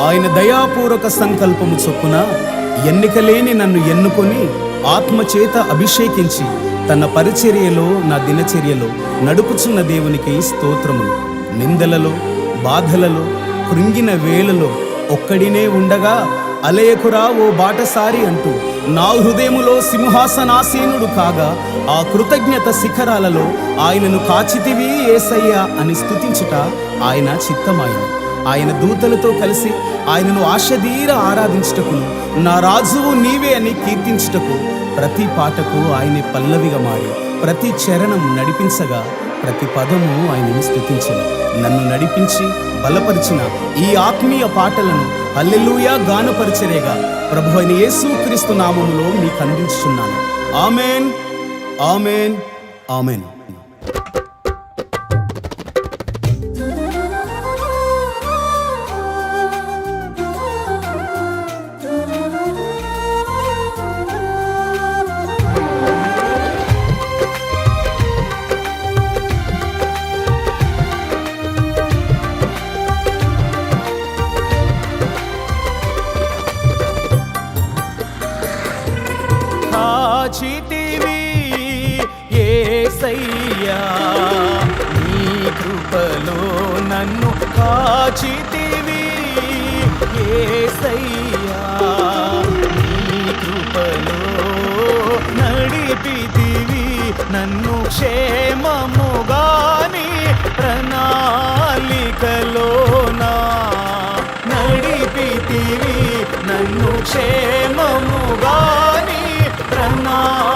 ఆయన దయాపూర్వక సంకల్పము చొప్పున ఎన్నికలేని నన్ను ఎన్నుకొని ఆత్మచేత అభిషేకించి తన పరిచర్యలో నా దినచర్యలో నడుపుచున్న దేవునికి స్తోత్రములు. నిందలలో బాధలలో కృంగిన వేళలో ఒక్కడినే ఉండగా అలయకురా ఓ బాటసారి అంటూ నా హృదయములో సింహాసనాసీనుడు కాగా ఆ కృతజ్ఞత శిఖరాలలో ఆయనను కాచితివి ఏసయ్యా అని స్తుతించుట ఆయన చిత్తమాయను. ఆయన దూతలతో కలిసి ఆయనను ఆశధీర ఆరాధించుటకు నా రాజువు నీవే అని కీర్తించుటకు ప్రతి పాటకు ఆయనే పల్లవిగా మారి ప్రతి చరణం నడిపించగా ప్రతి పదము ఆయనను స్థుతించింది నన్ను నడిపించి బలపరిచిన ఈ ఆత్మీయ పాటలను అల్లెలుయా గానపరిచరేగా ప్రభు అయిన యేసు క్రీస్తు నామములో మీకు అందించుతున్నాను ఆమెన్ ఆమెన్ ఆమెన్. కాచితివి ఏసయ్యా నీ కృపలో నన్ను కాచితివి ఏసయ్యా నీ కృపలో నడిపితివి నన్ను క్షేమముగాని ప్రణాళికలోనా నడిపితివి నన్ను క్షేమముగా ప్రణాళికలోనా